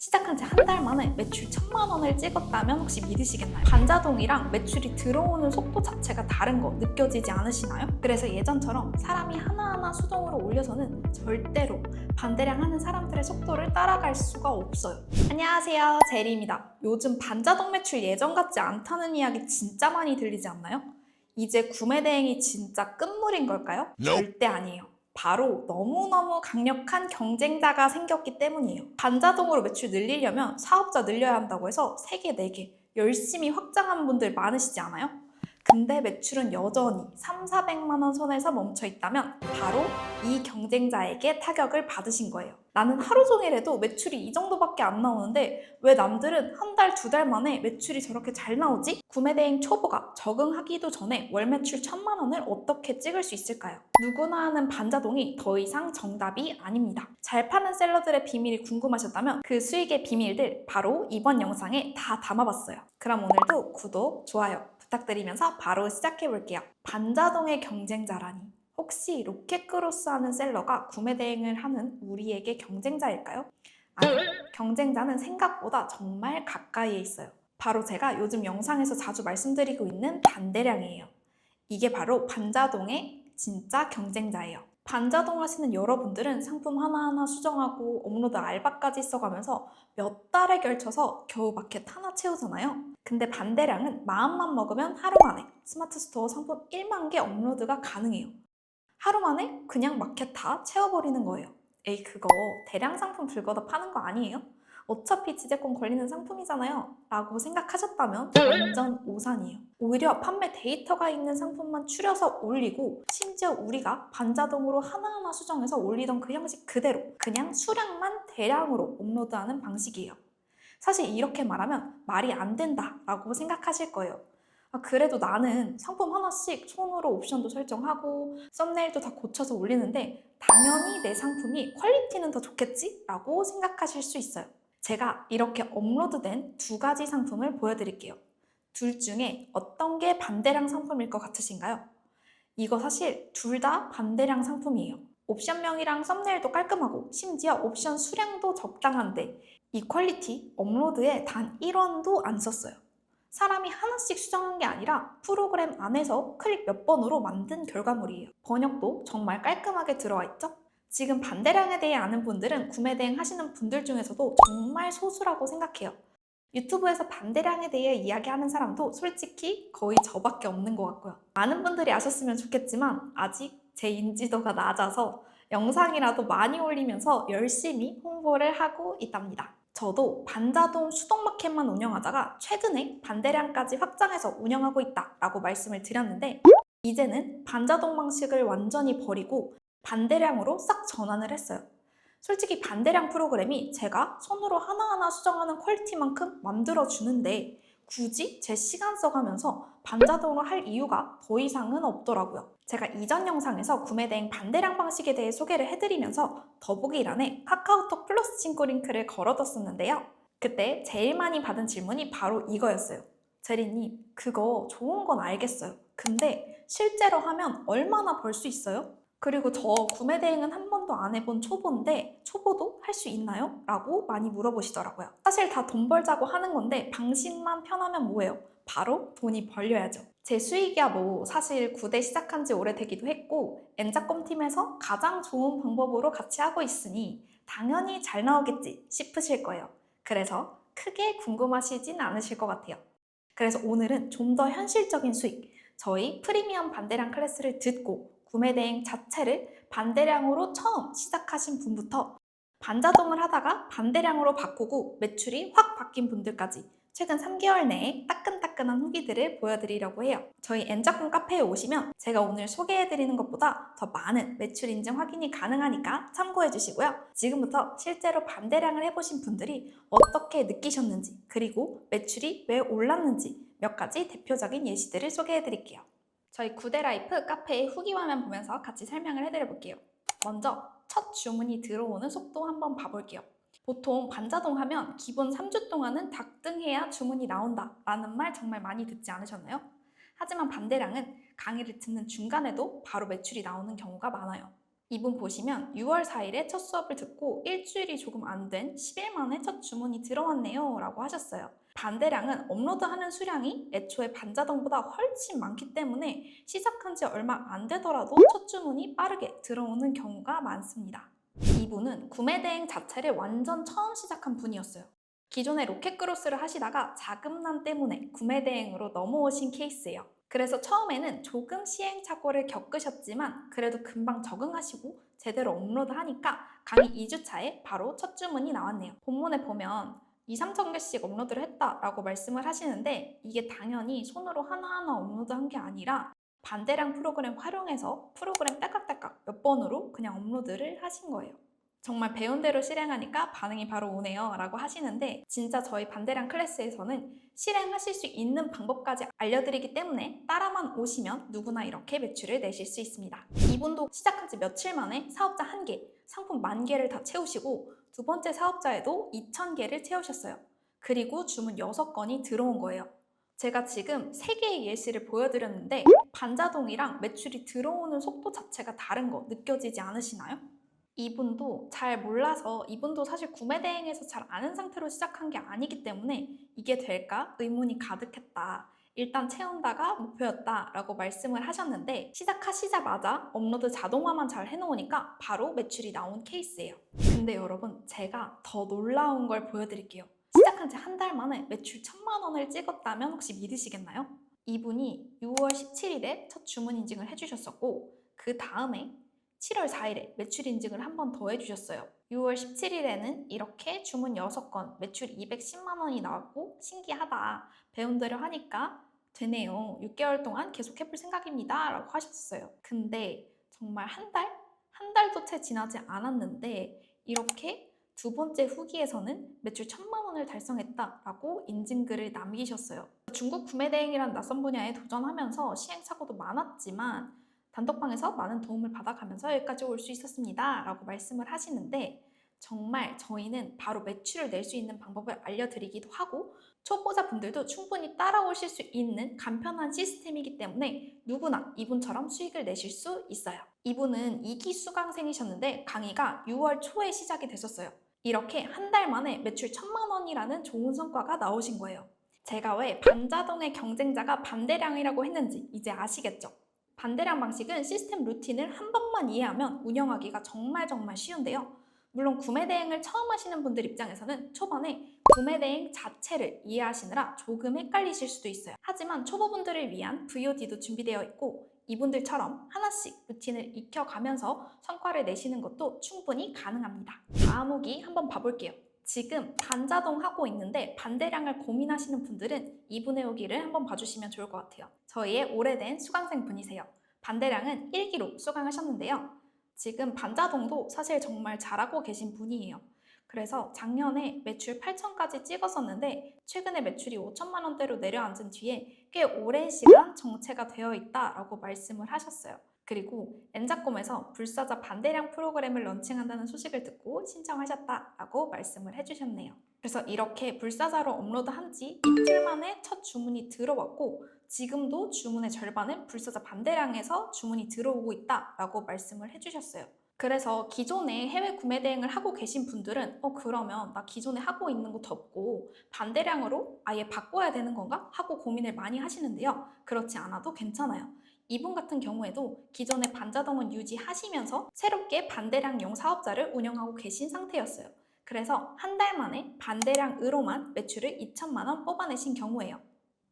시작한 지 한 달 만에 매출 천만 원을 찍었다면 혹시 믿으시겠나요? 반자동이랑 매출이 들어오는 속도 자체가 다른 거 느껴지지 않으시나요? 그래서 예전처럼 사람이 하나하나 수동으로 올려서는 절대로 반대량 하는 사람들의 속도를 따라갈 수가 없어요. 안녕하세요. 제리입니다. 요즘 반자동 매출 예전 같지 않다는 이야기 진짜 많이 들리지 않나요? 이제 구매 대행이 진짜 끝물인 걸까요? 절대 아니에요. 바로 너무너무 강력한 경쟁자가 생겼기 때문이에요. 반자동으로 매출 늘리려면 사업자 늘려야 한다고 해서 3개, 4개 열심히 확장한 분들 많으시지 않아요? 근데 매출은 여전히 3, 400만 원 선에서 멈춰 있다면 바로 이 경쟁자에게 타격을 받으신 거예요. 나는 하루 종일 해도 매출이 이 정도밖에 안 나오는데 왜 남들은 한 달, 두 달 만에 매출이 저렇게 잘 나오지? 구매 대행 초보가 적응하기도 전에 월 매출 천만 원을 어떻게 찍을 수 있을까요? 누구나 하는 반자동이 더 이상 정답이 아닙니다. 잘 파는 셀러들의 비밀이 궁금하셨다면 그 수익의 비밀들 바로 이번 영상에 다 담아봤어요. 그럼 오늘도 구독, 좋아요 부탁드리면서 바로 시작해 볼게요. 반자동의 경쟁자라니. 혹시 로켓크로스 하는 셀러가 구매 대행을 하는 우리에게 경쟁자일까요? 아니, 경쟁자는 생각보다 정말 가까이에 있어요. 바로 제가 요즘 영상에서 자주 말씀드리고 있는 반대량이에요. 이게 바로 반자동의 진짜 경쟁자예요. 반자동 하시는 여러분들은 상품 하나하나 수정하고 업로드 알바까지 써가면서 몇 달에 걸쳐서 겨우 마켓 하나 채우잖아요. 근데 반대량은 마음만 먹으면 하루 만에 스마트 스토어 상품 1만 개 업로드가 가능해요. 하루 만에 그냥 마켓 다 채워버리는 거예요. 에이 그거 대량 상품 불거다 파는 거 아니에요? 어차피 지재권 걸리는 상품이잖아요. 라고 생각하셨다면 완전 오산이에요. 오히려 판매 데이터가 있는 상품만 추려서 올리고 심지어 우리가 반자동으로 하나하나 수정해서 올리던 그 형식 그대로 그냥 수량만 대량으로 업로드하는 방식이에요. 사실 이렇게 말하면 말이 안 된다 라고 생각하실 거예요. 아, 그래도 나는 상품 하나씩 손으로 옵션도 설정하고 썸네일도 다 고쳐서 올리는데 당연히 내 상품이 퀄리티는 더 좋겠지? 라고 생각하실 수 있어요. 제가 이렇게 업로드된 두 가지 상품을 보여드릴게요. 둘 중에 어떤 게 반대량 상품일 것 같으신가요? 이거 사실 둘 다 반대량 상품이에요. 옵션명이랑 썸네일도 깔끔하고 심지어 옵션 수량도 적당한데 이 퀄리티 업로드에 단 1원도 안 썼어요. 사람이 하나씩 수정한 게 아니라 프로그램 안에서 클릭 몇 번으로 만든 결과물이에요. 번역도 정말 깔끔하게 들어와 있죠? 지금 반대량에 대해 아는 분들은 구매 대행 하시는 분들 중에서도 정말 소수라고 생각해요. 유튜브에서 반대량에 대해 이야기하는 사람도 솔직히 거의 저밖에 없는 것 같고요. 많은 분들이 아셨으면 좋겠지만 아직 제 인지도가 낮아서 영상이라도 많이 올리면서 열심히 홍보를 하고 있답니다. 저도 반자동 수동마켓만 운영하다가 최근에 반대량까지 확장해서 운영하고 있다라고 말씀을 드렸는데 이제는 반자동 방식을 완전히 버리고 반대량으로 싹 전환을 했어요. 솔직히 반대량 프로그램이 제가 손으로 하나하나 수정하는 퀄리티만큼 만들어주는데 굳이 제 시간 써가면서 반자동으로 할 이유가 더 이상은 없더라고요. 제가 이전 영상에서 구매 대행 반대량 방식에 대해 소개를 해드리면서 더보기란에 카카오톡 플러스 친구 링크를 걸어뒀었는데요. 그때 제일 많이 받은 질문이 바로 이거였어요. 제리님, 그거 좋은 건 알겠어요. 근데 실제로 하면 얼마나 벌 수 있어요? 그리고 저 구매 대행은 한 번도 안 해본 초보인데 초보도 할 수 있나요? 라고 많이 물어보시더라고요. 사실 다 돈 벌자고 하는 건데 방식만 편하면 뭐예요? 바로 돈이 벌려야죠. 제 수익이야 뭐 사실 9대 시작한 지 오래되기도 했고 엔자컴 팀에서 가장 좋은 방법으로 같이 하고 있으니 당연히 잘 나오겠지 싶으실 거예요. 그래서 크게 궁금하시진 않으실 것 같아요. 그래서 오늘은 좀 더 현실적인 수익, 저희 프리미엄 반대량 클래스를 듣고 구매 대행 자체를 반대량으로 처음 시작하신 분부터 반자동을 하다가 반대량으로 바꾸고 매출이 확 바뀐 분들까지 최근 3개월 내에 따끈따끈한 후기들을 보여드리려고 해요. 저희 엔자콘 카페에 오시면 제가 오늘 소개해드리는 것보다 더 많은 매출 인증 확인이 가능하니까 참고해 주시고요. 지금부터 실제로 반대량을 해보신 분들이 어떻게 느끼셨는지 그리고 매출이 왜 올랐는지 몇 가지 대표적인 예시들을 소개해드릴게요. 저희 구데라이프 카페의 후기 화면 보면서 같이 설명을 해드려 볼게요. 먼저 첫 주문이 들어오는 속도 한번 봐볼게요. 보통 반자동 하면 기본 3주 동안은 닥등해야 주문이 나온다 라는 말 정말 많이 듣지 않으셨나요? 하지만 반대량은 강의를 듣는 중간에도 바로 매출이 나오는 경우가 많아요. 이분 보시면 6월 4일에 첫 수업을 듣고 일주일이 조금 안 된 10일 만에 첫 주문이 들어왔네요 라고 하셨어요. 반대량은 업로드하는 수량이 애초에 반자동보다 훨씬 많기 때문에 시작한 지 얼마 안 되더라도 첫 주문이 빠르게 들어오는 경우가 많습니다. 이분은 구매 대행 자체를 완전 처음 시작한 분이었어요. 기존에 로켓크로스를 하시다가 자금난 때문에 구매 대행으로 넘어오신 케이스예요. 그래서 처음에는 조금 시행착오를 겪으셨지만 그래도 금방 적응하시고 제대로 업로드하니까 강의 2주차에 바로 첫 주문이 나왔네요. 본문에 보면 2, 3천 개씩 업로드를 했다라고 말씀을 하시는데 이게 당연히 손으로 하나하나 업로드한 게 아니라 반대량 프로그램 활용해서 프로그램 딸깍딸깍 몇 번으로 그냥 업로드를 하신 거예요. 정말 배운 대로 실행하니까 반응이 바로 오네요 라고 하시는데 진짜 저희 반대량 클래스에서는 실행하실 수 있는 방법까지 알려드리기 때문에 따라만 오시면 누구나 이렇게 매출을 내실 수 있습니다. 이분도 시작한 지 며칠 만에 사업자 한개 상품 만 개를 다 채우시고 두 번째 사업자에도 2,000개를 채우셨어요. 그리고 주문 6건이 들어온 거예요. 제가 지금 3개의 예시를 보여드렸는데 반자동이랑 매출이 들어오는 속도 자체가 다른 거 느껴지지 않으시나요? 이분도 잘 몰라서 이분도 사실 구매 대행에서 잘 아는 상태로 시작한 게 아니기 때문에 이게 될까 의문이 가득했다. 일단 채운다가 목표였다 라고 말씀을 하셨는데 시작하시자마자 업로드 자동화만 잘 해놓으니까 바로 매출이 나온 케이스예요. 근데 여러분 제가 더 놀라운 걸 보여드릴게요. 시작한 지 한 달 만에 매출 천만 원을 찍었다면 혹시 믿으시겠나요? 이분이 6월 17일에 첫 주문 인증을 해주셨었고 그 다음에 7월 4일에 매출 인증을 한 번 더 해주셨어요. 6월 17일에는 이렇게 주문 6건, 매출 210만 원이 나왔고 신기하다. 배운 대로 하니까 되네요. 6개월 동안 계속 해볼 생각입니다. 라고 하셨어요. 근데 정말 한 달? 한 달도 채 지나지 않았는데 이렇게 두 번째 후기에서는 매출 천만 원을 달성했다라고 인증글을 남기셨어요. 중국 구매 대행이란 낯선 분야에 도전하면서 시행착오도 많았지만 단톡방에서 많은 도움을 받아가면서 여기까지 올 수 있었습니다. 라고 말씀을 하시는데 정말 저희는 바로 매출을 낼 수 있는 방법을 알려드리기도 하고 초보자분들도 충분히 따라오실 수 있는 간편한 시스템이기 때문에 누구나 이분처럼 수익을 내실 수 있어요. 이분은 2기 수강생이셨는데 강의가 6월 초에 시작이 됐었어요. 이렇게 한 달 만에 매출 천만 원이라는 좋은 성과가 나오신 거예요. 제가 왜 반자동의 경쟁자가 반대량이라고 했는지 이제 아시겠죠? 반대량 방식은 시스템 루틴을 한 번만 이해하면 운영하기가 정말 정말 쉬운데요. 물론 구매 대행을 처음 하시는 분들 입장에서는 초반에 구매 대행 자체를 이해하시느라 조금 헷갈리실 수도 있어요. 하지만 초보분들을 위한 VOD도 준비되어 있고 이분들처럼 하나씩 루틴을 익혀가면서 성과를 내시는 것도 충분히 가능합니다. 다음 후기 한번 봐볼게요. 지금 반자동 하고 있는데 반대량을 고민하시는 분들은 이분의 후기를 한번 봐주시면 좋을 것 같아요. 저희의 오래된 수강생 분이세요. 반대량은 1기로 수강하셨는데요. 지금 반자동도 사실 정말 잘하고 계신 분이에요. 그래서 작년에 매출 8천까지 찍었었는데 최근에 매출이 5천만 원대로 내려앉은 뒤에 꽤 오랜 시간 정체가 되어 있다라고 말씀을 하셨어요. 그리고 엔자콤에서 불사자 반대량 프로그램을 런칭한다는 소식을 듣고 신청하셨다라고 말씀을 해주셨네요. 그래서 이렇게 불사자로 업로드한 지 이틀 만에 첫 주문이 들어왔고 지금도 주문의 절반은 불사자 반대량에서 주문이 들어오고 있다라고 말씀을 해주셨어요. 그래서 기존에 해외 구매 대행을 하고 계신 분들은 어 그러면 나 기존에 하고 있는 거 덮고 반대량으로 아예 바꿔야 되는 건가 하고 고민을 많이 하시는데요. 그렇지 않아도 괜찮아요. 이분 같은 경우에도 기존의 반자동은 유지하시면서 새롭게 반대량용 사업자를 운영하고 계신 상태였어요. 그래서 한 달 만에 반대량으로만 매출을 2천만 원 뽑아내신 경우예요.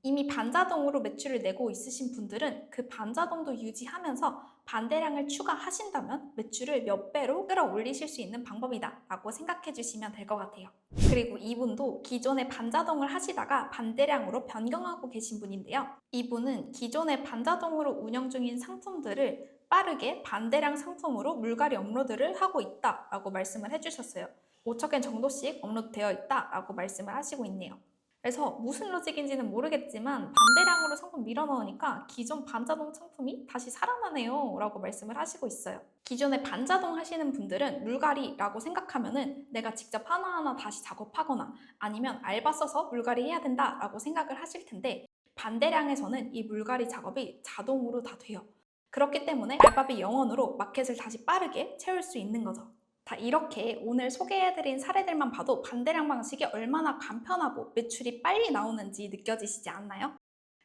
이미 반자동으로 매출을 내고 있으신 분들은 그 반자동도 유지하면서 반대량을 추가하신다면 매출을 몇 배로 끌어올리실 수 있는 방법이다 라고 생각해 주시면 될 것 같아요. 그리고 이분도 기존에 반자동을 하시다가 반대량으로 변경하고 계신 분인데요. 이분은 기존에 반자동으로 운영 중인 상품들을 빠르게 반대량 상품으로 물갈이 업로드를 하고 있다 라고 말씀을 해주셨어요. 5천 개 정도씩 업로드 되어 있다 라고 말씀을 하시고 있네요. 그래서 무슨 로직인지는 모르겠지만 반대량으로 상품 밀어넣으니까 기존 반자동 상품이 다시 살아나네요 라고 말씀을 하시고 있어요. 기존에 반자동 하시는 분들은 물갈이라고 생각하면은 내가 직접 하나하나 다시 작업하거나 아니면 알바 써서 물갈이 해야 된다라고 생각을 하실 텐데 반대량에서는 이 물갈이 작업이 자동으로 다 돼요. 그렇기 때문에 알바비 영원으로 마켓을 다시 빠르게 채울 수 있는 거죠. 다 이렇게 오늘 소개해드린 사례들만 봐도 반대량 방식이 얼마나 간편하고 매출이 빨리 나오는지 느껴지시지 않나요?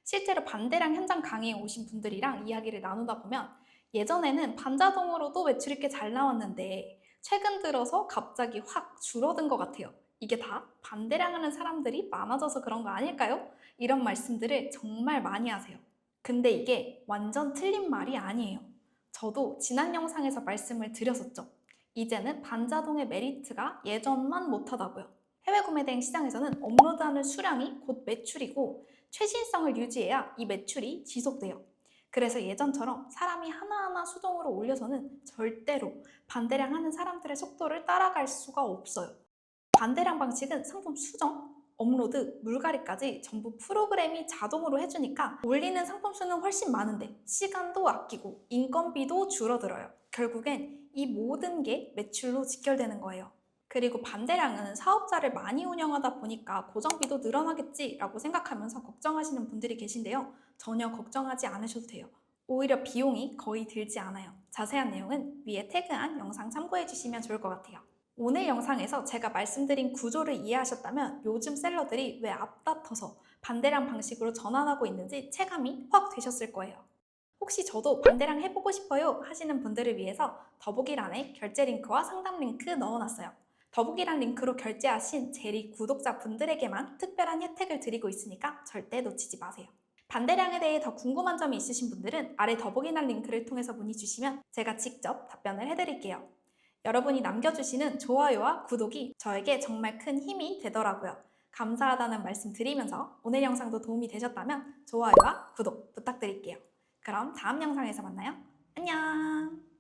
실제로 반대량 현장 강의에 오신 분들이랑 이야기를 나누다 보면 예전에는 반자동으로도 매출이 꽤잘 나왔는데 최근 들어서 갑자기 확 줄어든 것 같아요. 이게 다 반대량 하는 사람들이 많아져서 그런 거 아닐까요? 이런 말씀들을 정말 많이 하세요. 근데 이게 완전 틀린 말이 아니에요. 저도 지난 영상에서 말씀을 드렸었죠. 이제는 반자동의 메리트가 예전만 못하다고요. 해외 구매 대행 시장에서는 업로드하는 수량이 곧 매출이고 최신성을 유지해야 이 매출이 지속돼요. 그래서 예전처럼 사람이 하나하나 수동으로 올려서는 절대로 반대량 하는 사람들의 속도를 따라갈 수가 없어요. 반대량 방식은 상품 수정, 업로드, 물갈이까지 전부 프로그램이 자동으로 해주니까 올리는 상품 수는 훨씬 많은데 시간도 아끼고 인건비도 줄어들어요. 결국엔 이 모든 게 매출로 직결되는 거예요. 그리고 반대량은 사업자를 많이 운영하다 보니까 고정비도 늘어나겠지라고 생각하면서 걱정하시는 분들이 계신데요. 전혀 걱정하지 않으셔도 돼요. 오히려 비용이 거의 들지 않아요. 자세한 내용은 위에 태그한 영상 참고해 주시면 좋을 것 같아요. 오늘 영상에서 제가 말씀드린 구조를 이해하셨다면 요즘 셀러들이 왜 앞다퉈서 반대량 방식으로 전환하고 있는지 체감이 확 되셨을 거예요. 혹시 저도 반대량 해보고 싶어요 하시는 분들을 위해서 더보기란에 결제 링크와 상담 링크 넣어놨어요. 더보기란 링크로 결제하신 제리 구독자분들에게만 특별한 혜택을 드리고 있으니까 절대 놓치지 마세요. 반대량에 대해 더 궁금한 점이 있으신 분들은 아래 더보기란 링크를 통해서 문의 주시면 제가 직접 답변을 해드릴게요. 여러분이 남겨주시는 좋아요와 구독이 저에게 정말 큰 힘이 되더라고요. 감사하다는 말씀 드리면서 오늘 영상도 도움이 되셨다면 좋아요와 구독 부탁드릴게요. 그럼 다음 영상에서 만나요. 안녕!